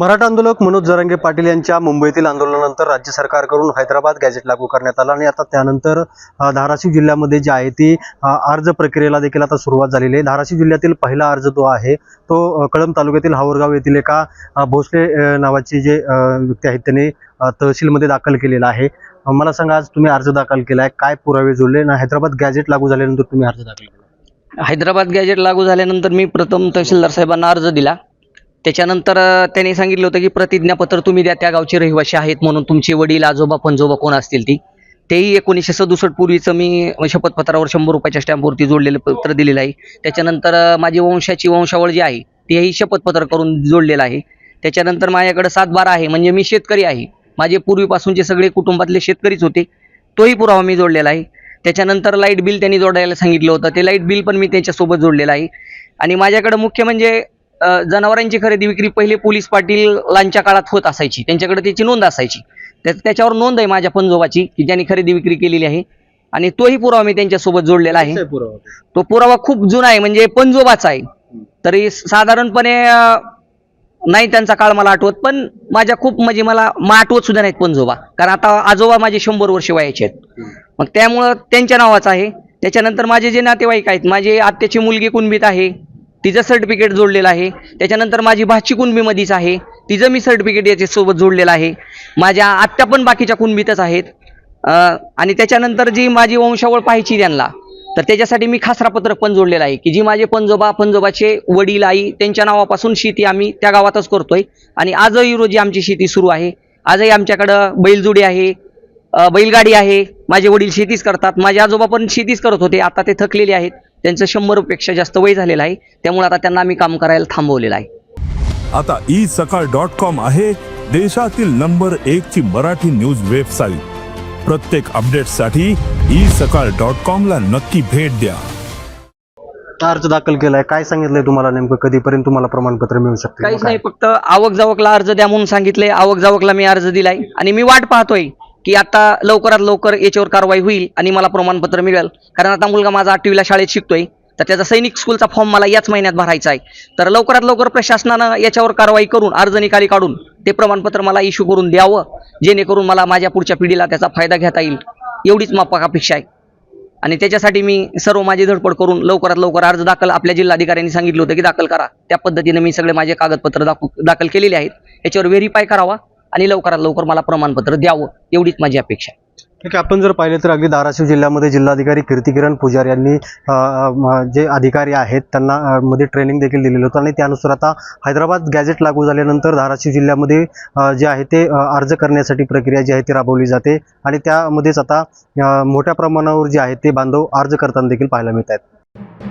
मराठा आंदोलक मनोज जरांगे पाटील यांच्या मुंबईतील आंदोलनानंतर राज्य सरकारकडून हैदराबाद गॅजेट लागू करण्यात आला आणि आता त्यानंतर धाराशिव जिल्ह्यामध्ये जे आहे ती अर्ज प्रक्रियेला देखील आता सुरुवात झालेली आहे. धाराशिव जिल्ह्यातील पहिला अर्ज जो आहे तो कळंब तालुक्यातील हावरगाव येथील एका भोसले नावाचे जे व्यक्ती आहेत त्यांनी तहसीलमध्ये दाखल केलेला आहे. मला सांगा आज तुम्ही अर्ज दाखल केला आहे काय पुरावे जोडले ना हैदराबाद गॅजेट लागू झाल्यानंतर तुम्ही अर्ज दाखल केला? हैदराबाद गॅजेट लागू झाल्यानंतर मी प्रथम तहसीलदार साहेबांना अर्ज दिला. त्याच्यानंतर त्यांनी सांगितलं होतं की प्रतिज्ञापत्र तुम्ही द्या त्या गावचे रहिवासी आहेत म्हणून तुमचे वडील आजोबा पणजोबा कोण असतील ती? तेही एकोणीसशे सदुसष्ट पूर्वीचं मी शपथपत्रावर शंभर रुपयाच्या स्टॅम्पवरती जोडलेलं पत्र दिलेलं आहे. त्याच्यानंतर माझी वंशाची वंशावळ जी आहे तेही शपथपत्र करून जोडलेलं आहे. त्याच्यानंतर माझ्याकडे सात बारा आहे म्हणजे मी शेतकरी आहे. माझे पूर्वीपासूनचे सगळे कुटुंबातले शेतकरीच होते. तोही पुरावा मी जोडलेला आहे. त्याच्यानंतर लाइट बिल त्यांनी जोडायला सांगितलं होतं. ते लाइट बिल पण मी त्याच्यासोबत जोडलेलं आहे. आणि माझ्याकडं मुख्य म्हणजे जनावरांची खरेदी विक्री पहिले पोलीस पाटीलांच्या काळात होत असायची. त्यांच्याकडे त्याची नोंद असायची. त्या त्याच्यावर नोंद आहे माझ्या पंजोबाची की ज्यांनी खरेदी विक्री केलेली आहे. आणि तोही पुरावा मी त्यांच्यासोबत जोडलेला आहे. पुरावा? तो पुरावा खूप जुना आहे म्हणजे पंजोबाचा आहे. तरी साधारणपणे नाही त्यांचा काळ मला आठवत पण माझ्या खूप म्हणजे मला मा आठवत सुद्धा नाहीत पंजोबा. कारण आता आजोबा माझे शंभर वर्ष वयाचे आहेत. मग त्यामुळं त्यांच्या नावाचं आहे. त्याच्यानंतर माझे जे नातेवाईक आहेत माझी आत्याची मुलगी कुणबीत आहे. तिचं सर्टिफिकेट जोडलेलं आहे. त्याच्यानंतर माझी भाची कुणबीमध्येच आहे. तिचं मी सर्टिफिकेट याच्यासोबत जोडलेलं आहे. माझ्या आत्या पण बाकीच्या कुणबीतच आहेत. आणि त्याच्यानंतर जी माझी वंशावळ पाहायची त्यांना तर त्याच्यासाठी मी खासरापत्रक पण जोडलेलं आहे की जी माझे पंजोबा पंजोबाचे वडील आई त्यांच्या नावापासून शेती आम्ही त्या गावातच करतोय. आणि आजही रोजी आमची शेती सुरू आहे. आजही आमच्याकडं बैलजुडी आहे बैलगाडी आहे. माझे वडील शेतीच करतात. माझे आजोबा पण शेतीच करत होते. आता ते थकलेले आहेत. त्यांचं शंभरपेक्षा जास्त वय झालेलं आहे. त्यामुळे आता त्यांना आम्ही काम करायला थांबवलेलं आहे. आता ई सकाळ डॉट कॉम आहे देशातील नंबर एक ची मराठी न्यूज वेबसाईट. प्रत्येक अपडेटसाठी ई सकाळ डॉट कॉम ला नक्की भेट द्या. अर्ज दाखल केलाय? काय सांगितलंय तुम्हाला नेमकं? कधीपर्यंत तुम्हाला प्रमाणपत्र मिळू शकते? काहीच नाही फक्त आवक जावकला अर्ज द्या म्हणून सांगितले आवक जावकला मी अर्ज दिलाय. आणि मी वाट पाहतोय. की आता लवकरात लवकर याच्यावर कारवाई होईल आणि मला प्रमाणपत्र मिळेल. कारण आता मुलगा माझा आठवीला शाळेत शिकतोय तर त्याचा सैनिक स्कूलचा फॉर्म मला याच महिन्यात भरायचा आहे. तर लवकरात लवकर प्रशासनानं याच्यावर कारवाई करून अर्ज निकाली काढून ते प्रमाणपत्र मला इश्यू करून द्यावं जेणेकरून मला माझ्या पुढच्या पिढीला त्याचा फायदा घेता येईल. एवढीच माफक अपेक्षा आहे. आणि त्याच्यासाठी मी सर्व माझी धडपड करून लवकरात लवकर अर्ज दाखल आपल्या जिल्हाधिकाऱ्यांनी सांगितलं होतं की दाखल करा. त्या पद्धतीनं मी सगळे माझे कागदपत्र दाखल केलेले आहेत. याच्यावर व्हेरीफाय करावा. आणि लवकरात लवकर मला प्रमाणपत्र द्यावं एवढीच माझी अपेक्षा आहे. ठीक आहे आपण जर पाहिलं तर अगदी धाराशिव जिल्ह्यामध्ये जिल्हाधिकारी कीर्तिकिरण पुजार यांनी जे अधिकारी आहेत त्यांना मध्ये ट्रेनिंग देखील दिलेलं होतं आणि त्यानुसार आता हैदराबाद गॅजेट लागू झाल्यानंतर धाराशिव जिल्ह्यामध्ये जे आहे ते अर्ज करण्यासाठी प्रक्रिया जी आहे ती राबवली जाते आणि त्यामध्येच आता मोठ्या प्रमाणावर जे आहे ते बांधव अर्ज करताना देखील पाहायला मिळत आहेत